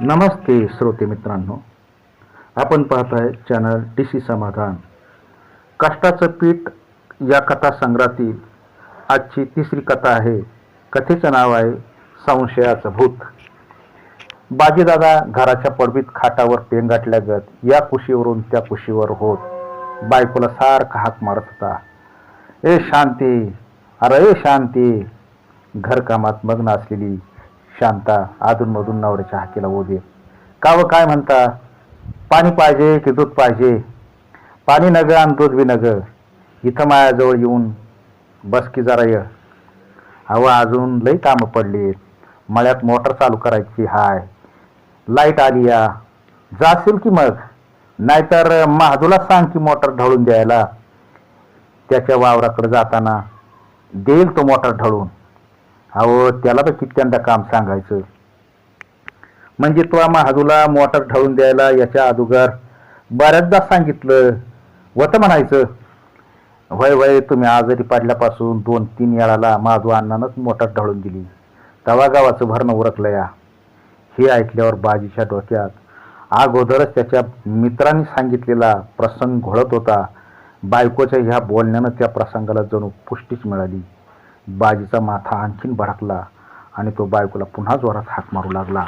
नमस्ते श्रोते मित्रांनो. आपण पाहताय चॅनल टी सी समाधान. कष्टाचं पीठ या कथा संग्रहातील आजची तिसरी कथा आहे. कथेचं नाव आहे संशयाचं भूत. बाजीदादा घराच्या पडवीत खाटावर पेंगाटल्यागत या कुशीवरून त्या कुशीवर होत बायकोला सारखा हाक मारत होता. ए शांती अरे ए शांती घरकामात मग्न असलेली शांता अधूनमधून नवऱ्याच्या हाकेला ओढे का व काय म्हणता? पाणी पाहिजे की दूध पाहिजे? पाणी नग आणि दूध बी नग. इथं माझ्याजवळ येऊन बस की जरा ये. अहो अजून लई कामं पडली. मळ्यात मोटर चालू करायची हाय. लाइट आली या. जाशील की मग? नाहीतर महाजूला सांग की मोटर ढळून द्यायला. त्याच्या वावराकडे जाताना देईल तो मोटर ढळून. अहो त्याला तर कित्यांदा काम सांगायचं. म्हणजे तो महाजूला मोटर ढळून द्यायला याच्या अगोदर बऱ्याचदा सांगितलं. होतं म्हणायचं वय वय तुम्ही आजारी पडल्यापासून दोन तीन वेळाला माझू अण्णानंच मोटर ढळून दिली. तवा गावाचं भरणं उरकलं या. हे ऐकल्यावर बाजीच्या डोक्यात अगोदरच त्याच्या मित्रांनी सांगितलेला प्रसंग घोळत होता. बायकोच्या ह्या बोलण्यानं त्या प्रसंगाला जणू पुष्टीच मिळाली. बाजीचा माथा आणखीन भडकला आणि तो बायकोला पुन्हा जोरात हाक मारू लागला.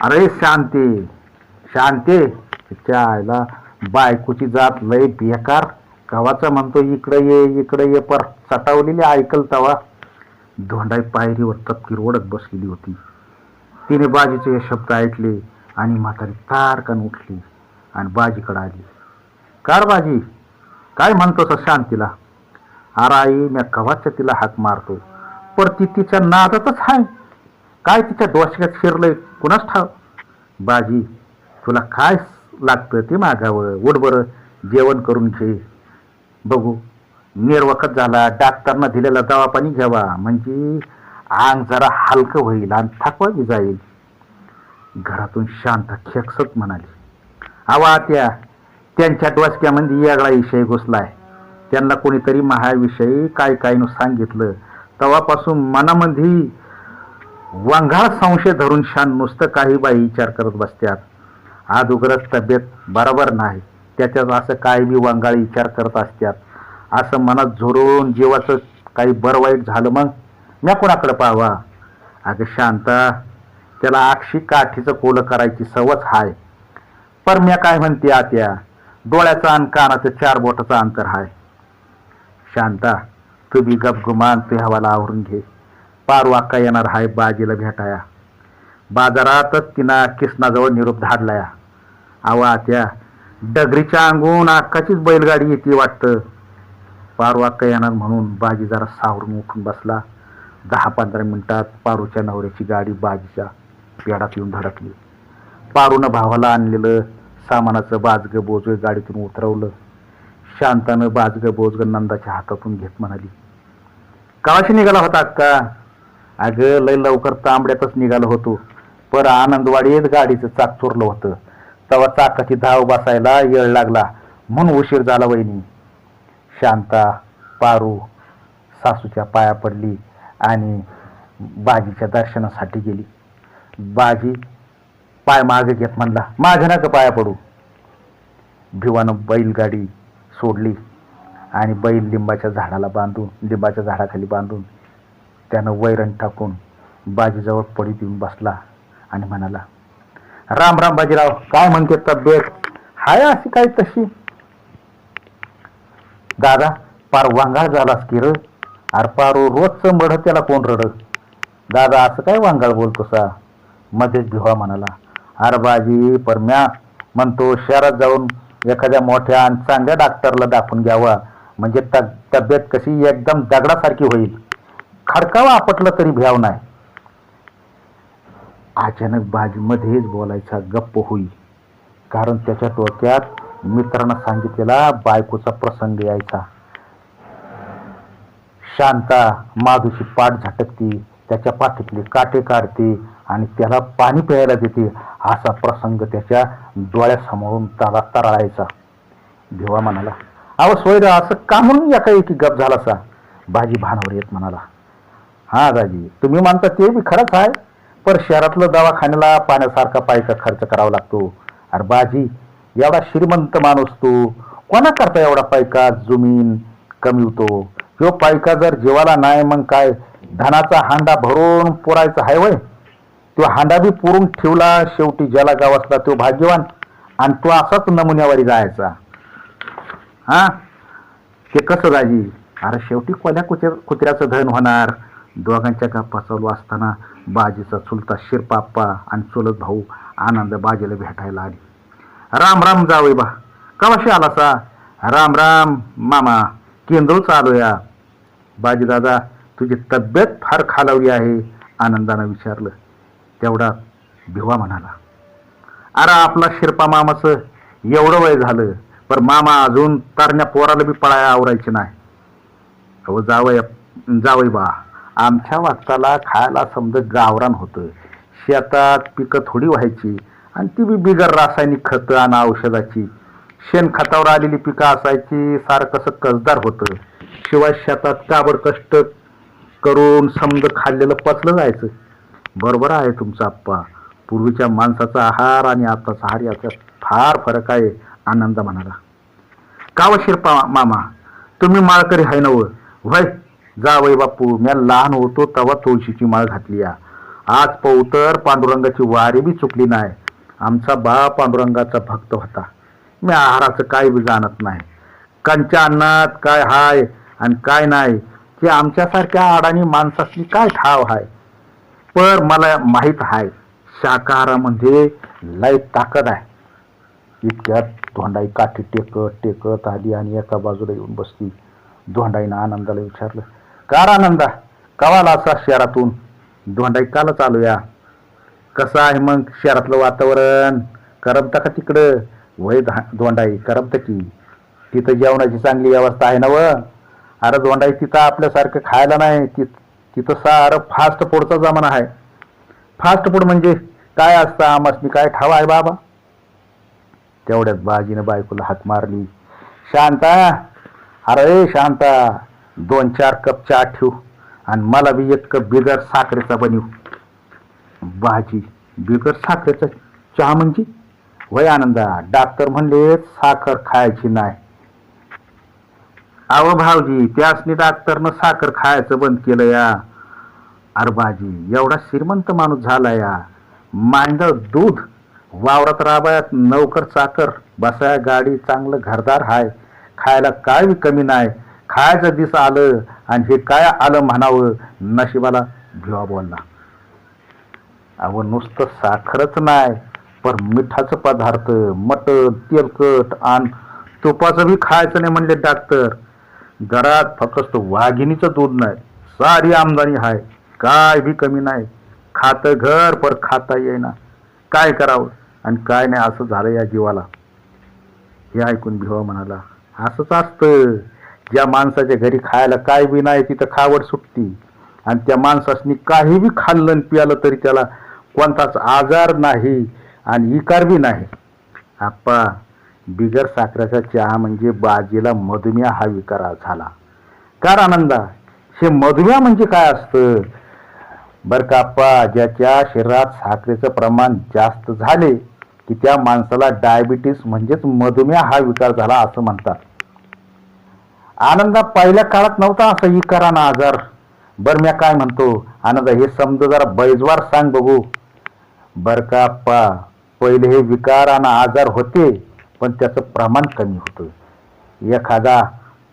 अरे शांती शांती तिच्या आईला बायकोची जात लय बेकार. गावाचा म्हणतो इकडं ये इकडं ये पर चटावलेली ऐकल तवा. धोंडाई पायरीवर तपकीर ओढत बसलेली होती. तिने बाजीचे हे शब्द ऐकले आणि म्हातारी तारकन उठली आणि बाजीकडे आली. कार बाजी काय म्हणतोस शांतीला? अरे आई मी कवाच्या तिला हाक मारतो. पर ती तिच्या नादातच आहे काय तिच्या डोसक्यात शिरलंय? कुणाच ठाव बाजी तुला काय लागतं ते मागावं? उठ बरं जेवण करून घे. बघू निर्वखत झाला. डाक्टरना दिलेला दवापाणी घ्यावा. म्हणजे आंग जरा हलकं होईल आणि थकवा बी जाईल. घरातून शांत खेकसत म्हणाली. आवा त्या त्यांच्या डोसक्यामध्ये वेगळा विषय घुसलाय. त्यांना कोणीतरी महाविषयी काय काय नु सांगितलं. तेव्हापासून मनामध्ये वंगाळ संशय धरून शान नुसतं काही बाई विचार करत बसत्यात. अगोदरच तब्येत बरोबर नाही. त्याच्यात असं काय बी वंगाळ विचार करत असत्यात? असं मनात झोरून जीवाचं काही बरं वाईट झालं मग? म्या कोणाकडे पाहावा? अगं शांता त्याला आक्षी काठीचं कोलं करायची सवच हाय. पर म्या काय म्हणते आत्या? डोळ्याचं आणि कानाचं चार बोटाचं अंतर हाय. शांता तुम्ही गपगुमान तू हवाला आवरून घे. पार वाक्का येणार हाय बाजीला भेटाया. बाजारातच तिनं किसनाजवळ निरोप धाडलाया. आवा त्या डगरीच्या अंगून आक्काचीच बैलगाडी येते वाटतं. पारवाक्का येणार म्हणून बाजी जरा सावरून उठून बसला. दहा पंधरा मिनिटात पारूच्या नवऱ्याची गाडी बाजीच्या पेडात येऊन धडकली. पारूनं भावाला आणलेलं सामानाचं बाजगं बोजवे गाडीतून उतरवलं. शांतानं बाजगं बोजगं नंदाच्या हातातून घेत म्हणाली काळाशी निघाला होता अक्का अगं लय लवकर तांबड्यातच निघालो होतो पर आनंदवाडीत गाडीचं चाक चोरलं होतं. तेव्हा चाकाची धाव बसायला येळ लागला म्हणून उशीर झाला वहिनी. शांता पारू सासूच्या पाया पडली आणि बाजीच्या दर्शनासाठी गेली. बाजी पाय मागे घेत म्हणला माझ्या नका पाया पडू. भिवानं बैलगाडी सोडली आणि बैल लिंबाच्या झाडाला बांधून लिंबाच्या झाडाखाली बांधून त्यानं वैरण टाकून बाजीजवळ पडी देऊन बसला आणि म्हणाला राम राम बाजीराव काय म्हणते तब्येत? हाय अशी काय तशी? दादा पार वांगाळ झालास की र? अर पारो रोजचं मढ त्याला कोण रड दादा असं काय वांगाळ बोलतो सा मध्येच भिवा म्हणाला अर बाजी परम्या म्हणतो शहरात जाऊन एखाद्या मोठ्या आणि चांगल्या डॉक्टरला दाखवून घ्यावा. म्हणजे तब्येत कशी एकदम दगडासारखी होईल. खडकावं आपटलं तरी भ्याव नाही. अचानक बाजीमध्येच बोलायचा गप्प होई कारण त्याच्या डोक्यात मित्रांना सांगितलेला बायकोचा प्रसंग यायचा. शांता माधूची पाठ झटकती त्याच्या पाठीतले काटे काढते आणि त्याला पाणी प्यायला देते असा प्रसंग त्याच्या डोळ्यासमोरून तारा तराळायचा. भिवा म्हणाला अहो सोयरा असं का म्हणून या काही की गप झाला सा भाजी भानावर येत म्हणाला हां दाजी तुम्ही म्हणता ते बी खरंच आहे पर शहरातलं दवाखान्याला पाण्यासारखा पायचा खर्च करावा लागतो. अरे बाजी एवढा श्रीमंत माणूस तू. कोणा करता एवढा पायका जमीन कमीवतो? ह्यो पायका जर जीवाला नाही मग काय धनाचा हांडा भरून पुरायचा हाय वय? तो हांडाबी पुरून ठेवला शेवटी ज्याला गाव असला तो भाग्यवान. आणि तो असाच नमुन्यावारी जायचा. हा? ते कसं राजी? अरे शेवटी कोण्या कुत्र कुत्र्याचं धन होणार? दोघांच्या गप्पा चालू असताना बाजीचा चुलता शिरपाप्पा आणि चुलत भाऊ आनंद बाजीला भेटायला आली. राम राम जावई बा. कवाशी आला सा राम राम मामा केंद्र चालूया. या बाजी दादा तुझी तब्येत फार खालावली आहे आनंदानं विचारलं. तेवढा भिवा म्हणाला अरे आपला शिरपा मामाचं एवढं वय झालं पण मामा अजून तरण्या पोराला बी पळाया आवरायचे नाही. अहो जावय जावय बा आमच्या वागताला खायला समजा गावरान होतं. शेतात पिकं थोडी व्हायची आणि ती बी बिगर रासायनिक खतं आणि औषधाची. शेणखतावर आलेली पिकं असायची सारखंसं कसदार होतं. शिवाय शेतात काबड कष्ट करून समज खाल्लेलं पचलं जायचं. बरोबर आहे तुमचा आप्पा. पूर्वीच्या माणसाचा आहार आणि आताचा आहार याचा फार फरक आहे आनंद म्हणाला का व शिरपा मामा? तुम्ही माळकरी आहे नव व्हय? वय बापू म्या लहान होतो तेव्हा तुळशीची माळ घातली या. आज पौतर पांडुरंगाची वारी बी चुकली नाही. आमचा बा पांडुरंगाचा भक्त होता. मी आहाराचं काय बी जाणत नाही. कंच्या अन्नात काय हाय आणि काय नाही ते आमच्यासारख्या अडाणी माणसाची काय ठाव हाय? पर मला माहीत आहे शाकाहारामध्ये म्हणजे लय ताकद आहे इतक्यात धोंडाई काठी टेकत टेकत आली आणि एका बाजूला येऊन बसली. धोंडाईनं आनंदाला विचारलं कार आनंदा कवाला असा शहरातून? धोंडाई कालच चालूया कसं आहे मग शहरातलं वातावरण? करमतं का तिकडं? वय धा- धोंडाई करमतं की. तिथं जेवणाची चांगली व्यवस्था आहे ना व अरे धोंडाई तिथं आपल्यासारखं खायला नाही तिथं तिथं सारं फास्ट फूडचा जमाना आहे. फास्ट फूड म्हणजे काय असतं आमसनी काय ठावा आहे बाबा? तेवढ्यात बाजीनं बायकोला हाक मारली. शांता अरे शांता दोन चार कप चहा ठेव आणि मला बी एक कप बिगर साखरेचा बनव. बाजी बिगर साखरेचा चहा म्हणजे? वय आनंदा डॉक्टर म्हणले साखर खायची नाही. अहो भाऊजी त्यासनी डाक्टरनं साखर खायचं बंद केलं या. अरे बाजी एवढा श्रीमंत माणूस झाला या. मांड दूध वावरात राबायात नौकर चाकर बसाया गाडी चांगलं घरदार हाय. खायला काय कमी नाही खायचं दिस आलं आणि हे काय आलं म्हणावं नशिबाला भिवा बोलला. अहो नुसतं साखरच नाही पण मिठाचं पदार्थ मटण तेलकट आणि तुपाचं बी खायचं नाही म्हणले डॉक्टर. घरात फक्त वाघिणीचं दूध नाही सारी आमदानी आहे काय बी कमी नाही. खातं घर पर खाता येईना. काय करावं? आणि काय नाही असं झालं या जीवाला. हे ऐकून भिवा म्हणाला असंच असतं. ज्या माणसाच्या घरी खायला काय बी नाही तिथं खावड सुटती. आणि त्या माणसासनी काही बी खाल्लं आणि पियालं तरी त्याला कोणताच आजार नाही आणि इकार बी नाही. आप्पा बिगर साखरेचा चहा म्हणजे बाजीला मधुमेह हा विकार झाला. कार आनंदा? हे मधुमेह म्हणजे काय असतं? बरं का ज्याच्या शरीरात साखरेचं प्रमाण जास्त झाले की त्या माणसाला डायबिटीस म्हणजेच मधुमेह हा विकार झाला असं म्हणतात. आनंदा पहिल्या काळात नव्हता असा विकाराना आजार. बरं मी काय म्हणतो? आनंदा हे समज जरा बैजवार सांग बघू. बर का पहिले हे विकार आणि आजार होते. पण त्याचं प्रमाण कमी होतं एखादा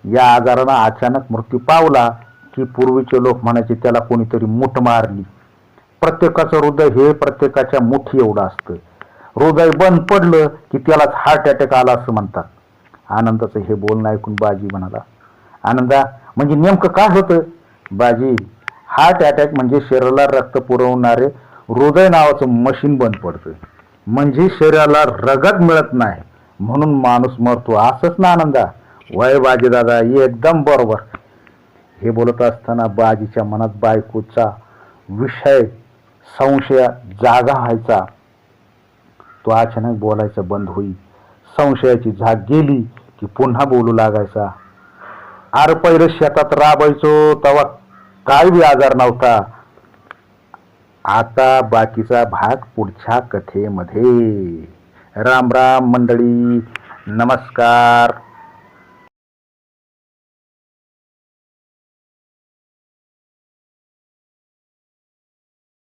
या आजारानं अचानक मृत्यू पावला की पूर्वीचे लोक म्हणायचे त्याला कोणीतरी मूठ मारली. प्रत्येकाचं हृदय हे प्रत्येकाच्या मुठी एवढं असतं हृदय बंद पडलं की त्यालाच हार्ट अटॅक आला असं म्हणतात. आनंदाचं हे बोलणं ऐकून बाजी म्हणाला. आनंदा म्हणजे नेमकं काय होतं? बाजी हार्ट अटॅक म्हणजे शरीराला रक्त पुरवणारे हृदय नावाचं मशीन बंद पडतं म्हणजे शरीराला रगत मिळत नाही. म्हणून माणूस मरतो असंच ना आनंदा. वय बाजी दादा एकदम बरोबर. हे बोलत असताना बाजीच्या मनात बायकोचा विषय संशय जागा व्हायचा. तो अचानक बोलायचं बंद होई संशयाची झाग गेली की पुन्हा बोलू लागायचा. आर पहिलं शेतात राबायचो तेव्हा काय बी आजार नव्हता. आता बाकीचा भाग पुढच्या कथेमध्ये. राम राम मंडळी नमस्कार।